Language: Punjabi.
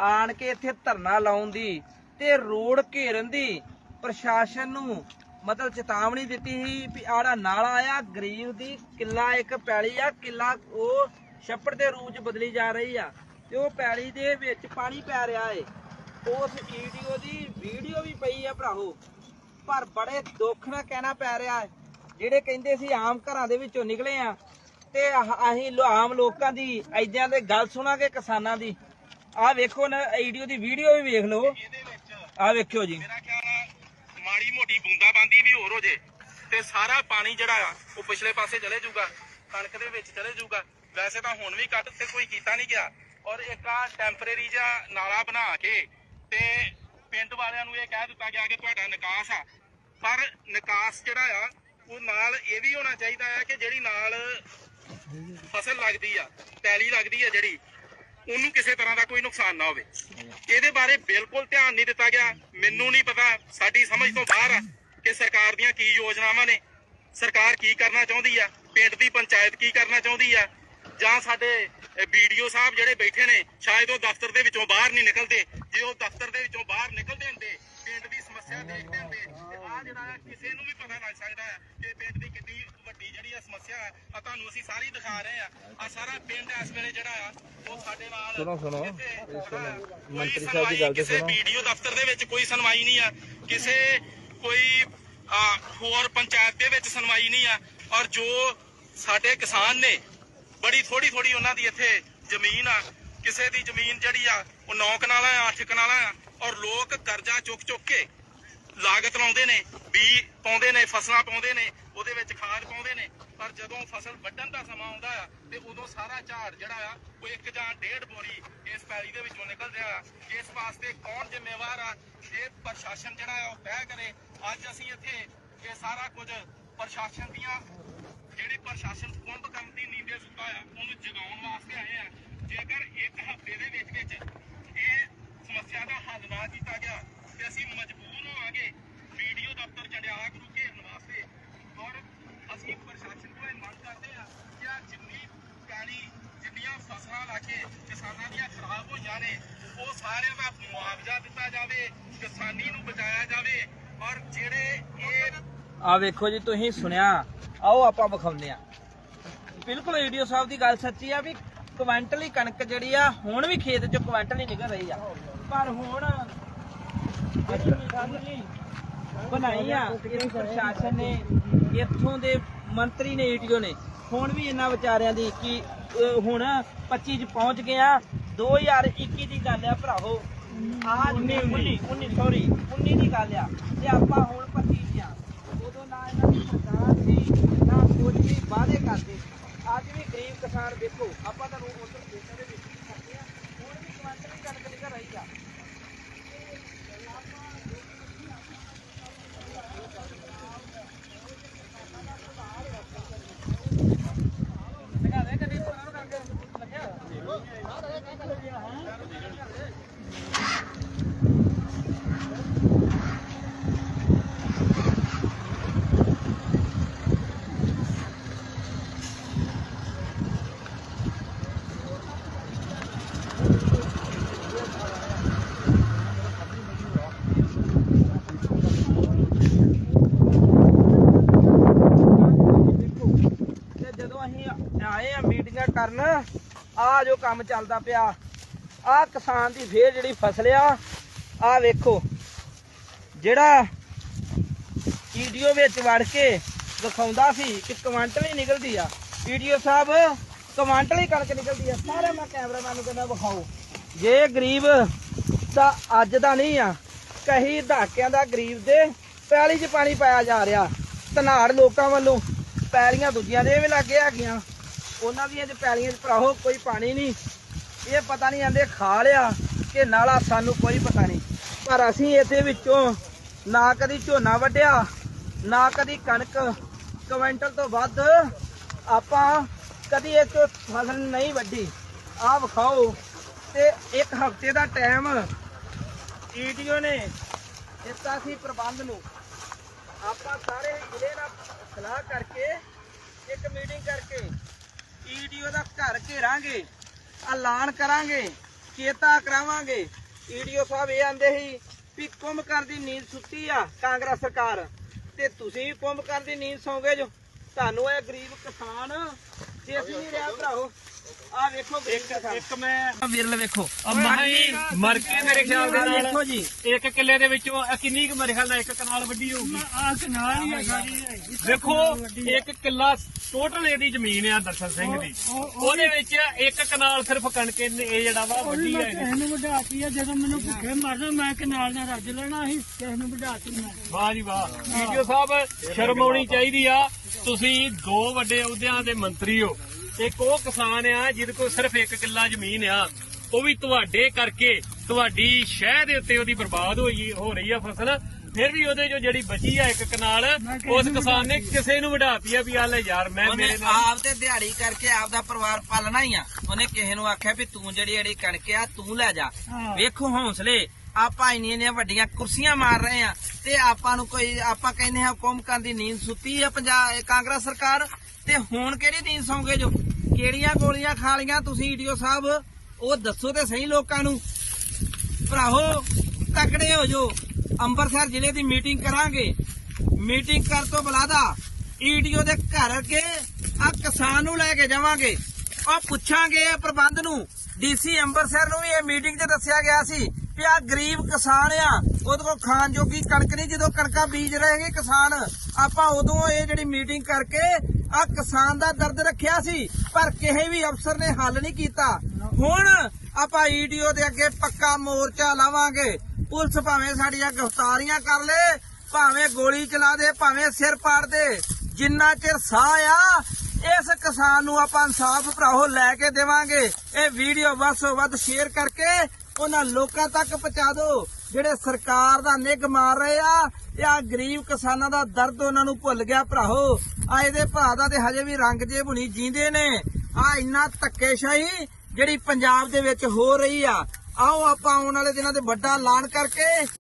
ਆਣ ਕੇ ਇੱਥੇ ਧਰਨਾ ਲਾਉਣ ਦੀ ਤੇ ਰੋਡ ਘੇਰਨ ਦੀ ਪ੍ਰਸ਼ਾਸਨ ਨੂੰ ਮਤਲਬ ਚੇਤਾਵਨੀ ਦਿੱਤੀ ਸੀ ਵੀ ਆੜਾ ਨਾਲਾ ਆ ਗਰੀਬ ਦੀ ਕਿੱਲਾ ਇੱਕ ਪੈਲੀ ਆ, ਕਿੱਲਾ ਉਹ ਛੱਪੜ ਦੇ ਰੂਪ ਚ ਬਦਲੀ ਜਾ ਰਹੀ ਆ ਤੇ ਉਹ ਪੈਲੀ ਦੇ ਵਿੱਚ ਪਾਣੀ ਪੈ ਰਿਹਾ ਏ। ਉਸ ਵੀਡੀਓ ਦੀ ਵੀਡੀਓ ਵੀ ਪਈ ਆ ਭਰਾਵੋ, ਪਰ ਬੜੇ ਦੁੱਖ ਨਾਲ ਕਹਿਣਾ ਪੈ ਰਿਹਾ ਹੈ ਜਿਹੜੇ ਕਹਿੰਦੇ ਸੀ ਆਮ ਘਰਾਂ ਦੇ ਵਿੱਚੋਂ ਨਿਕਲੇ ਆ ਤੇ ਅਸੀਂ ਆਮ ਲੋਕਾਂ ਦੀ ਐਦਿਆਂ ਦੇ ਗੱਲ ਸੁਣਾਂਗੇ ਕਿਸਾਨਾਂ ਦੀ। ਆਹ ਵੇਖੋ ਨਾ ਵੀਡੀਓ ਦੀ ਵੀਡੀਓ ਵੀ ਵੇਖ ਲਓ। ਇਹਦੇ ਵਿੱਚ ਆਹ ਵੇਖਿਓ ਜੀ। ਮੇਰਾ ਖਿਆਲ ਆ, ਮਾੜੀ ਮੋਟੀ ਬੂੰਦਾਬਾਂਦੀ ਵੀ ਹੋਰ ਹੋ ਜੇ ਤੇ ਸਾਰਾ ਪਾਣੀ ਜਿਹੜਾ ਆ, ਉਹ ਪਿਛਲੇ ਪਾਸੇ ਚਲੇ ਜਾਊਗਾ, ਕਣਕ ਦੇ ਵਿੱਚ ਚਲੇ ਜਾਊਗਾ। ਵੈਸੇ ਤਾਂ ਹੁਣ ਵੀ ਕੱਟ ਤੇ ਕੋਈ ਕੀਤਾ ਨਹੀਂ ਗਿਆ। ਔਰ ਇੱਕ ਆ ਟੈਂਪਰੇਰੀ ਜਿਹਾ ਨਾਲਾ ਬਣਾ ਕੇ ਤੇ ਪਿੰਡ ਵਾਲਿਆਂ ਨੂੰ ਇਹ ਕਹਿ ਦਿੱਤਾ ਗਿਆ ਕਿ ਤੁਹਾਡਾ ਨਿਕਾਸ ਆ। ਪਰ ਨਿਕਾਸ ਜਿਹੜਾ ਆ, ਉਹ ਨਾਲ ਇਹ ਵੀ ਹੋਣਾ ਚਾਹੀਦਾ ਆ ਕਿ ਜਿਹੜੀ ਨਾਲ ਫਸਲ ਲੱਗਦੀ ਆ, ਪੈਲੀ ਲੱਗਦੀ ਆ ਜਿਹੜੀ ਉਹਨੂੰ ਕਿਸੇ ਤਰ੍ਹਾਂ ਦਾ ਕੋਈ ਨੁਕਸਾਨ ਨਾ ਹੋਵੇ। ਇਹਦੇ ਬਾਰੇ ਬਿਲਕੁਲ ਧਿਆਨ ਨਹੀਂ ਦਿੱਤਾ ਗਿਆ। ਮੈਨੂੰ ਨਹੀਂ ਪਤਾ, ਸਾਡੀ ਸਮਝ ਤੋਂ ਬਾਹਰ ਆ ਕਿ ਸਰਕਾਰ ਦੀਆਂ ਕੀ ਯੋਜਨਾਵਾਂ ਨੇ। ਸਰਕਾਰ ਕੀ ਕਰਨਾ ਚਾਹੁੰਦੀ ਆ? ਪਿੰਡ ਦੀ ਪੰਚਾਇਤ ਕੀ ਕਰਨਾ ਚਾਹੁੰਦੀ ਆ? ਜਾਂ ਸਾਡੇ ਵੀਡੀਓ ਸਾਹਿਬ ਜਿਹੜੇ ਬੈਠੇ ਨੇ, ਸ਼ਾਇਦ ਉਹ ਦਫ਼ਤਰ ਦੇ ਵਿੱਚੋਂ ਬਾਹਰ ਨਹੀਂ ਨਿਕਲਦੇ। ਜੇ ਉਹ ਦਫ਼ਤਰ ਦੇ ਵਿੱਚੋਂ ਬਾਹਰ ਨਿਕਲਦੇ ਹੁੰਦੇ, ਪਿੰਡ ਦੀ ਸਮੱਸਿਆ ਦੇਖਦੇ ਹੁੰਦੇ, ਤੇ ਆ ਜਿਹੜਾ ਕਿਸੇ ਨੂੰ ਵੀ ਪਤਾ ਲੱਗ ਸਕਦਾ ਹੈ ਕਿ ਪਿੰਡ ਦੀ ਜਿਹੜੀ ਆ ਸਮੱਸਿਆ ਆ ਆਹ ਤੁਹਾਨੂੰ ਅਸੀਂ ਸਾਰੀ ਦਿਖਾ ਰਹੇ ਆ ਆ ਸਾਰਾ ਪਿੰਡ ਇਸ ਵੇਲੇ ਜਿਹੜਾ ਆ ਉਹ ਸਾਡੇ ਨਾਲ ਸੁਣੋ, ਸੁਣੋ। ਹਾਂ, ਮੰਤਰੀ ਸਾਹਿਬ ਦੀ ਗੱਲ ਤੇ ਸੁਣੋ। ਵੀਡੀਓ ਦਫ਼ਤਰ ਦੇ ਵਿੱਚ ਕੋਈ ਸੁਣਵਾਈ ਨਹੀਂ ਆ। ਕਿਸੇ ਕੋਈ ਆ, ਹੋਰ ਪੰਚਾਇਤ ਦੇ ਵਿੱਚ ਸੁਣਵਾਈ ਨਹੀਂ ਆ। ਔਰ ਜੋ ਸਾਡੇ ਕਿਸਾਨ ਨੇ ਬੜੀ ਥੋੜੀ ਥੋੜੀ ਉਹਨਾਂ ਦੀ ਇੱਥੇ ਜ਼ਮੀਨ ਆ। ਕਿਸੇ ਦੀ ਜ਼ਮੀਨ ਜਿਹੜੀ ਆ ਉਹ 9 ਕਨਾਲਾ ਆ 8 ਕਨਾਲਾ ਆ। ਔਰ ਲੋਕ ਕਰਜ਼ਾ ਚੁੱਕ ਚੁੱਕ ਕੇ ਲਾਗਤ ਲਾਉਂਦੇ ਨੇ ਬੀ ਪਾਉਂਦੇ ਨੇ ਫਸਲਾਂ ਪਾਉਂਦੇ ਨੇ ਉਹਦੇ ਵਿੱਚ ਖਾਦ ਪਾਉਂਦੇ ਨੇ। ਪਰ ਜਦੋਂ ਫਸਲ ਵੱਢਣ ਦਾ ਸਮਾਂ ਆਉਂਦਾ ਆ ਤੇ ਉਦੋਂ ਸਾਰਾ ਝਾੜ ਜਿਹੜਾ ਆ, ਉਹ ਇੱਕ ਜਾਂ ਡੇਢ ਬੋਰੀ ਇਸ ਪੈਲੀ ਦੇ ਵਿੱਚੋਂ ਨਿਕਲ ਰਿਹਾ ਆ। ਇਸ ਵਾਸਤੇ ਕੌਣ ਜ਼ਿੰਮੇਵਾਰ ਆ? ਇਹ ਪ੍ਰਸ਼ਾਸਨ ਜਿਹੜਾ ਆ, ਉਹ ਤੈਅ ਕਰੇ। ਅੱਜ ਅਸੀਂ ਇੱਥੇ ਇਹ ਸਾਰਾ ਕੁਝ ਪ੍ਰਸ਼ਾਸਨ ਦੀਆਂ ਜਿਹੜੀ ਪ੍ਰਸ਼ਾਸਨ ਕੁੰਭ ਕੰਮ ਦੀ ਨੀਂਦੇ ਸੁੱਤਾ ਆ, ਉਹਨੂੰ ਜਗਾਉਣ ਵਾਸਤੇ ਆਏ ਆ। ਜੇਕਰ ਇੱਕ ਹਫ਼ਤੇ ਦੇ ਵਿੱਚ ਵਿੱਚ ਇਹ ਸਮੱਸਿਆ ਦਾ ਹੱਲ ਨਾ ਕੀਤਾ ਗਿਆ ਤੇ ਅਸੀਂ ਮਜਬੂਰ ਹੋਵਾਂਗੇ। ਵੀਡੀਓ ਦਫ਼ਤਰ ਚੜਿਆ ਗੁਰੂ ਘੇਰਨ ਵਾਸਤੇ। ਔਰ ਅਸੀਂ ਪ੍ਰਸ਼ਾਸਨ ਕੋਲ ਇਹ ਮੰਗ ਕਰਦੇ ਆ ਕਿ ਆ ਜਿੰਨੀ ਪੈਲੀ ਜਿੰਨੀਆਂ ਫਸਲਾਂ ਲਾ ਕੇ ਕਿਸਾਨਾਂ ਦੀਆਂ ਖਰਾਬ ਹੋਈਆਂ ਨੇ ਉਹ ਸਾਰਿਆਂ ਦਾ ਮੁਆਵਜ਼ਾ ਦਿੱਤਾ ਜਾਵੇ ਕਿਸਾਨੀ ਨੂੰ ਬਚਾਇਆ ਜਾਵੇ। ਔਰ ਜਿਹੜੇ ਇਹ ਆਹ ਵੇਖੋ ਜੀ ਤੁਸੀਂ ਸੁਣਿਆ ਆਓ ਆਪਾਂ ਵਿਖਾਉਂਦੇ ਆ ਬਿਲਕੁਲ ਵੀਡੀਓ ਸਾਹਿਬ ਦੀ ਗੱਲ ਸੱਚੀ ਆ ਵੀ ਕੁਇੰਟਲੀ ਕਣਕ ਜਿਹੜੀ ਆ ਹੁਣ ਵੀ ਖੇਤ ਚੋਂ ਕੁਇੰਟਲ ਹੀ ਨਿਕਲ ਰਹੀ ਆ। ਪਰ ਹੁਣ ਬਣਾਈ ਆ। ਇਹ ਪ੍ਰਸ਼ਾਸਨ ਨੇ, ਇੱਥੋਂ ਦੇ ਮੰਤਰੀ ਨੇ ਈਟੀਓ ਨੇ। ਹੁਣ ਵੀ ਇਹਨਾਂ ਵਿਚਾਰਿਆਂ ਦੀ ਕਿ ਹੁਣ 25 ਚ ਪਹੁੰਚ ਗਏ 2021 ਦੀ ਗੱਲ ਆ ਭਰਾਵੋ। ਆਜ 19 19 ਸੌਰੀ 19 ਦੀ ਗੱਲ ਆ। ਤੇ ਆਪਾਂ ਹੁਣ 25 ਚ ਆ। ਉਦੋਂ ਨਾ ਇਹਨਾਂ ਦੀ ਸਰਕਾਰ ਸੀ, ਨਾ ਕੁਝ ਵੀ ਵਾਅਦੇ ਕਰਦੇ ਅੱਜ ਵੀ ਗਰੀਬ ਕਿਸਾਨ ਵੇਖੋ ਆਪਾਂ ਤਾਂ ਉਧਰ ਦੇਸ਼ਾਂ ਦੇ ਵਿੱਚ ਕਰਦੇ ਆ। ਹੁਣ ਵੀ ਕੁਆਂਟਲ ਕਣਕ ਨਿਕਲ ਰਹੀ ਆ। ਤੇ ਜਦੋਂ ਅਸੀਂ ਆਏ ਆ ਮੀਟਿੰਗਾਂ ਕਰਨ। ਆ ਜੋ ਕੰਮ ਚੱਲਦਾ ਪਿਆ। ਆ ਕਿਸਾਨ ਦੀ ਫੇਰ ਜਿਹੜੀ ਫਸਲ ਆ ਆ ਵੇਖੋ। ਜਿਹੜਾ ਵੀਡੀਓ ਵਿੱਚ ਵੜ ਕੇ ਦਿਖਾਉਂਦਾ ਸੀ ਕਿ ਕੁਆਂਟਲ ਹੀ ਨਿਕਲਦੀ ਆ। ਵੀਡੀਓ ਸਾਹਿਬ ਕੁਆਂਟਲ ਹੀ ਕਣਕ ਨਿਕਲਦੀ ਆ। ਸਾਰੇ ਮੈਂ ਕੈਮਰਾਮੈਨ ਨੂੰ ਕਹਿੰਦਾ ਵਿਖਾਓ। ਜੇ ਗਰੀਬ ਤਾਂ ਅੱਜ ਦਾ ਨਹੀਂ ਆ, ਕਹੀ ਦਹਾਕਿਆਂ ਦਾ ਗਰੀਬ ਦੇ ਪੈਲੀ 'ਚ ਪਾਣੀ ਪਾਇਆ ਜਾ ਰਿਹਾ। ਤਨਾੜ ਲੋਕਾਂ ਵੱਲੋਂ ਪੈਲੀਆਂ ਦੂਜੀਆਂ ਦੇ ਵੀ ਲੱਗੇ ਹੈਗੀਆਂ। ਉਹਨਾਂ ਦੀਆਂ ਤੇ ਪੈਲੀਆਂ 'ਚ ਭਰਾਓ ਕੋਈ ਪਾਣੀ ਨਹੀਂ। ਇਹ ਪਤਾ ਨਹੀਂ ਆਂਦੇ ਖਾ ਲਿਆ ਕਿ ਨਾਲਾ, ਸਾਨੂੰ ਕੋਈ ਪਤਾ ਨਹੀਂ। ਪਰ ਅਸੀਂ ਇਹਦੇ ਵਿੱਚੋਂ ਨਾ ਕਦੀ ਝੋਨਾ ਵੱਢਿਆ, ਨਾ ਕਦੀ ਕਣਕ। ਕੁਇੰਟਲ ਤੋਂ ਵੱਧ ਆਪਾਂ ਕਦੀ ਇਹ ਤੋਂ ਫਸਲ ਨਹੀਂ ਵੱਢੀ। ਆਹ ਵਿਖਾਓ ਤੇ ਇੱਕ ਹਫ਼ਤੇ ਦਾ ਟਾਈਮ ਈਡੀਓ ਨੇ ਦਿੱਤਾ ਸੀ ਪ੍ਰਬੰਧ ਨੂੰ। ਆਪਾਂ ਸਾਰੇ ਜ਼ਿਲ੍ਹੇ ਨਾਲ ਸਲਾਹ ਕਰਕੇ, ਇੱਕ ਮੀਟਿੰਗ ਕਰਕੇ ਈਡੀਓ ਦਾ ਘਰ ਘੇਰਾਂਗੇ, ਐਲਾਨ ਕਰਾਂਗੇ, ਚੇਤਾ ਕਰਾਵਾਂਗੇ। ਈਡੀਓ ਸਾਹਿਬ ਇਹ ਆਂਦੇ ਸੀ ਵੀ ਕੁੰਭਕਰ ਦੀ ਨੀਂਦ ਸੁੱਤੀ ਆ ਕਾਂਗਰਸ ਸਰਕਾਰ। ਤੇ ਤੁਸੀਂ ਵੀ ਕੁੰਭਕਰਨ ਦੀ ਨੀਂਦ ਸੌਂਗੇ ਜੋ। ਤੁਹਾਨੂੰ ਇਹ ਗਰੀਬ ਕਿਸਾਨ, ਜੇ ਅਸੀਂ ਨਹੀਂ ਰਿਹਾ ਭਰਾਓ ਆ ਵੇਖੋ ਇੱਕ ਇੱਕ ਮੈਂ ਵਿਰਲ ਵੇਖੋ। ਮਹਾਈ ਮਰ ਕੇ ਮੇਰੇ ਖਿਆਲ ਦੇ ਨਾਲ ਵੇਖੋ ਜੀ। ਇੱਕ ਕਿੱਲੇ ਦੇ ਵਿੱਚੋਂ ਇਹ ਕਿੰਨੀ ਕੁ ਮੇਰੇ ਖਿਆਲ ਨਾਲ ਇੱਕ ਕਨਾਲ ਵੱਡੀ ਹੋਊਗੀ। ਆ ਕਨਾਲ ਹੀ ਆ ਸਾਡੀ ਦੇਖੋ ਇੱਕ ਕਿੱਲਾ ਟੋਟਲ ਇਹਦੀ ਜ਼ਮੀਨ ਆ ਦਰਸ਼ਨ ਸਿੰਘ ਦੀ। ਉਹਦੇ ਵਿੱਚ ਇੱਕ ਕਨਾਲ ਸਿਰਫ ਕਣਕ ਇਹਨੇ- ਇਹ ਜਿਹੜਾ ਵਾ ਵੱਡੀ ਹੈ। ਕਿਸੇ ਨੂੰ ਵਢਾਤੀ ਆ ਜਦੋਂ ਮੈਨੂੰ ਭੁੱਖੇ ਮਰਨਾ ਮੈਂ ਕਨਾਲ ਨਾਲ ਰੱਜ ਲੈਣਾ ਸੀ ਕਿਸੇ ਨੂੰ ਵਢਾਤੀ ਮੈਂ। ਵਾਹ ਜੀ ਵਾਹ। ਵੀਡੀਓ ਸਾਹਿਬ ਸ਼ਰਮ ਆਉਣੀ ਚਾਹੀਦੀ ਆ। ਤੁਸੀਂ ਦੋ ਵੱਡੇ ਅਹੁਦਿਆਂ ਦੇ ਮੰਤਰੀ ਹੋ। ਇੱਕ ਉਹ ਕਿਸਾਨ ਆ ਜਿਹਦੇ ਕੋਲ ਸਿਰਫ ਇੱਕ ਕਿੱਲਾ ਜ਼ਮੀਨ ਆ ਉਹ ਵੀ ਤੁਹਾਡੇ ਕਰਕੇ ਤੁਹਾਡੀ ਸ਼ਹਿ ਦੇ ਉੱਤੇ ਉਹਦੀ ਬਰਬਾਦ ਹੋਈ ਹੋ ਰਹੀ ਆ ਫਸਲ। ਫਿਰ ਵੀ ਉਹਦੇ ਜੋ ਜਿਹੜੀ ਬਚੀ ਆ ਇੱਕ ਕਨਾਲ ਉਸ ਕਿਸਾਨ ਨੇ ਕਿਸੇ ਨੂੰ ਵਢਾਤੀ ਆ ਵੀ ਆ ਲੈ ਯਾਰ ਮੈਂ ਮੇਰੇ ਨਾਲ ਆਪ ਤੇ ਦਿਹਾੜੀ ਕਰਕੇ ਆਪ ਦਾ ਪਰਿਵਾਰ ਪਾਲਣਾ ਹੀ ਆ। ਉਹਨੇ ਕਿਸੇ ਨੂੰ ਆਖਿਆ ਵੀ ਤੂੰ ਜਿਹੜੀ ਜਿਹੜੀ ਕਣਕ ਆ ਤੂੰ ਲੈ ਜਾ। ਵੇਖੋ ਹੌਸਲੇ ਆਪਾਂ ਇੰਨੀਆਂ ਇੰਨੀਆਂ ਵੱਡੀਆਂ ਕੁਰਸੀਆਂ ਮਾਰ ਰਹੇ ਆ ਤੇ ਆਪਾਂ ਨੂੰ ਕੋਈ ਆਪਾਂ ਕਹਿੰਦੇ ਹਾਂ ਕੁੰਭਕਰਨ ਦੀ ਨੀਂਦ ਸੁੱਤੀ ਆ ਪੰਜਾਬ ਕਾਂਗਰਸ ਸਰਕਾਰ। ਤੇ ਹੁਣ ਕਿਹੜੀ ਨੀਂਦ ਸੌਂਗੇ ਜੋ? ਕਿਹੜੀਆਂ ਗੋਲੀਆਂ ਖਾ ਲੀਆਂ ਤੁਸੀਂ ਈਡੀਓ ਸਾਹਿਬ? ਉਹ ਦੱਸੋ ਤੇ ਸਹੀ ਲੋਕਾਂ ਨੂੰ। ਭਰਾਵੋ, ਤਕੜੇ ਹੋ ਜੋ। ਅੰਮ੍ਰਿਤਸਰ ਜ਼ਿਲ੍ਹੇ ਦੀ ਮੀਟਿੰਗ ਕਰਾਂਗੇ। ਮੀਟਿੰਗ ਕਰ ਤੋਂ ਬਲਾਦਾ ਈਡੀਓ ਦੇ ਘਰ ਕੇ ਆ ਕਿਸਾਨ ਨੂੰ ਲੈ ਕੇ ਜਾਵਾਂਗੇ। ਆ ਪੁੱਛਾਂਗੇ ਪ੍ਰਬੰਧ ਨੂੰ। ਡੀਸੀ ਅੰਮ੍ਰਿਤਸਰ ਨੂੰ ਵੀ ਇਹ ਮੀਟਿੰਗ 'ਚ ਦੱਸਿਆ ਗਿਆ ਸੀ ਕਿ ਆ ਗਰੀਬ ਕਿਸਾਨ ਆ, ਉਹਦੇ ਕੋਲ ਖਾਣ ਜੋਗੀ ਕਣਕ ਨਹੀਂ, ਜਦੋਂ ਕਣਕਾਂ ਬੀਜ ਰਹੇਗੇ ਕਿਸਾਨ। ਆਪਾਂ ਉਦੋਂ ਇਹ ਜਿਹੜੀ ਮੀਟਿੰਗ ਕਰਕੇ ਆ ਕਿਸਾਨ ਦਾ ਦਰਦ ਰੱਖਿਆ ਸੀ, ਪਰ ਕਿਸੇ ਵੀ ਅਫਸਰ ਨੇ ਹੱਲ ਨਹੀਂ ਕੀਤਾ। ਹੁਣ ਆਪਾਂ ਈਡੀਓ ਦੇ ਅੱਗੇ ਪੱਕਾ ਮੋਰਚਾ ਲਾਵਾਂਗੇ। ਪੁਲਿਸ ਭਾਵੇਂ ਸਾਡੀਆਂ ਗ੍ਰਿਫਤਾਰੀਆਂ ਕਰ ਲੇ, ਭਾਵੇਂ ਗੋਲੀ ਚਲਾ ਦੇ, ਭਾਵੇਂ ਸਿਰ ਪਾੜ ਦੇ। ਜਿੰਨਾ ਚਿਰ ਸਾਹ ਆ, ਇਸ ਕਿਸਾਨ ਨੂੰ ਆਪਾਂ ਇਨਸਾਫ ਭਰਾਓ ਲੈ ਕੇ ਦੇਵਾਂਗੇ। ਇਹ ਵੀਡੀਓ ਵੱਧ ਤੋਂ ਵੱਧ ਸ਼ੇਅਰ ਕਰਕੇ ਉਹਨਾਂ ਲੋਕਾਂ ਤੱਕ ਪਹੁੰਚਾ ਦਿਓ। ਜਿਹੜੇ ਸਰਕਾਰ ਦਾ ਨਿੱਘ ਮਾਰ ਰਹੇ ਆ, ਇਹ ਆ ਗਰੀਬ ਕਿਸਾਨਾਂ ਦਾ ਦਰਦ ਉਹਨਾਂ ਨੂੰ ਭੁੱਲ ਗਿਆ ਭਰਾਓ ਆ ਇਹਦੇ ਭਰਾ ਦਾ ਤੇ ਹਜੇ ਵੀ ਰੰਗ ਜੇ ਬੁਣੀ ਜੀਂਦੇ ਨੇ। ਆ ਇੰਨਾ ਧੱਕੇਸ਼ਾਹੀ ਜਿਹੜੀ ਪੰਜਾਬ ਦੇ ਵਿੱਚ ਹੋ ਰਹੀ ਆ। ਆਓ ਆਪਾਂ ਆਉਣ ਵਾਲੇ ਦਿਨਾਂ ਤੇ ਵੱਡਾ ਐਲਾਨ ਕਰਕੇ